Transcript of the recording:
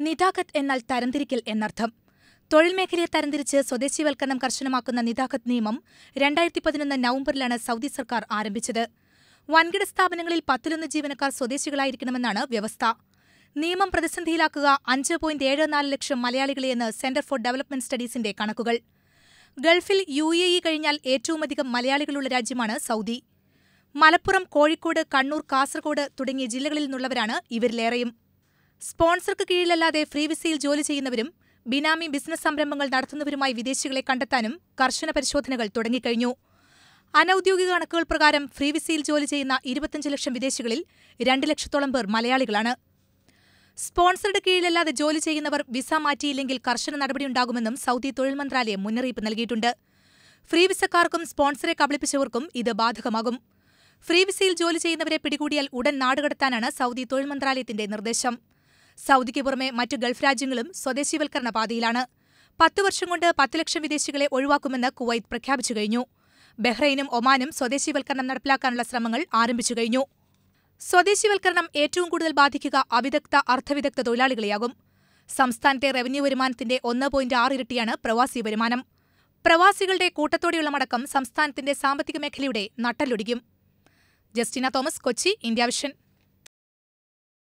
Nitaqat എന്നാൽ തരംതിരിക്കൽ എന്നർത്ഥം. തൊഴിൽ മേഖലയെ തരംതിരിച്ച് സ്വദേശിവൽക്കരണം കർശനമാക്കുന്ന നിതാഖത്ത് നിയമം രണ്ടായിരത്തി പതിനൊന്ന് നവംബറിലാണ് സൗദി സർക്കാർ ആരംഭിച്ചത്. വൻകിട സ്ഥാപനങ്ങളിൽ പത്തിലൊന്ന് ജീവനക്കാർ സ്വദേശികളായിരിക്കണമെന്നാണ് വ്യവസ്ഥ. നിയമം പ്രതിസന്ധിയിലാക്കുക അഞ്ച് പോയിന്റ് ഏഴ് നാല് ലക്ഷം മലയാളികളെയെന്ന് സെന്റർ ഫോർ ഡെവലപ്മെന്റ് സ്റ്റഡീസിന്റെ കണക്കുകൾ. ഗൾഫിൽ യു എ ഇ കഴിഞ്ഞാൽ ഏറ്റവുമധികം മലയാളികളുള്ള രാജ്യമാണ് സൗദി. മലപ്പുറം കോഴിക്കോട് കണ്ണൂർ കാസർഗോഡ് തുടങ്ങിയ ജില്ലകളിൽ നിന്നുള്ളവരാണ് ഇവരിലേറെയും. സ്പോൺസർക്ക് കീഴിലല്ലാതെ ഫ്രീ വിസയിൽ ജോലി ചെയ്യുന്നവരും ബിനാമി ബിസിനസ് സംരംഭങ്ങൾ നടത്തുന്നവരുമായി വിദേശികളെ കണ്ടെത്താനും കർശന പരിശോധനകൾ തുടങ്ങിക്കഴിഞ്ഞു. അനൌദ്യോഗിക കണക്കുകൾ പ്രകാരം ഫ്രീ വിസയിൽ ജോലി ചെയ്യുന്ന ഇരുപത്തഞ്ച് ലക്ഷം വിദേശികളിൽ രണ്ട് ലക്ഷത്തോളം പേർ മലയാളികളാണ്. സ്പോൺസറുടെ കീഴിലല്ലാതെ ജോലി ചെയ്യുന്നവർ വിസ മാറ്റിയില്ലെങ്കിൽ കർശന നടപടിയുണ്ടാകുമെന്നും സൗദി തൊഴിൽ മന്ത്രാലയം മുന്നറിയിപ്പ് നൽകിയിട്ടുണ്ട്. ഫ്രീ വിസക്കാർക്കും സ്പോൺസറെ കബളിപ്പിച്ചവർക്കും ഇത് ബാധകമാകും. ഫ്രീ വിസയിൽ ജോലി ചെയ്യുന്നവരെ പിടികൂടിയാൽ ഉടൻ നാടുകടത്താനാണ് സൗദി തൊഴിൽ മന്ത്രാലയത്തിന്റെ നിർദ്ദേശം. സൗദിക്ക് പുറമെ മറ്റ് ഗൾഫ് രാജ്യങ്ങളും സ്വദേശിവൽക്കരണ പാതയിലാണ്. പത്തു വർഷം കൊണ്ട് പത്ത് ലക്ഷം വിദേശികളെ ഒഴിവാക്കുമെന്ന് കുവൈത്ത് പ്രഖ്യാപിച്ചു കഴിഞ്ഞു. ബഹ്റൈനും ഒമാനും സ്വദേശിവൽക്കരണം നടപ്പിലാക്കാനുള്ള ശ്രമങ്ങൾ ആരംഭിച്ചു കഴിഞ്ഞു. സ്വദേശിവൽക്കരണം ഏറ്റവും കൂടുതൽ ബാധിക്കുക അവിദഗ്ധ അർദ്ധവിദഗ്ധ തൊഴിലാളികളെയാകും. സംസ്ഥാനത്തെ റവന്യൂ വരുമാനത്തിന്റെ ഒന്ന് പോയിന്റ് ആറ് ഇരട്ടിയാണ് പ്രവാസി വരുമാനം. പ്രവാസികളുടെ കൂട്ടത്തോടെയുള്ള മടക്കം സംസ്ഥാനത്തിന്റെ സാമ്പത്തിക മേഖലയുടെ നട്ടലൊടിക്കും Justina Thomas Kochi India vision.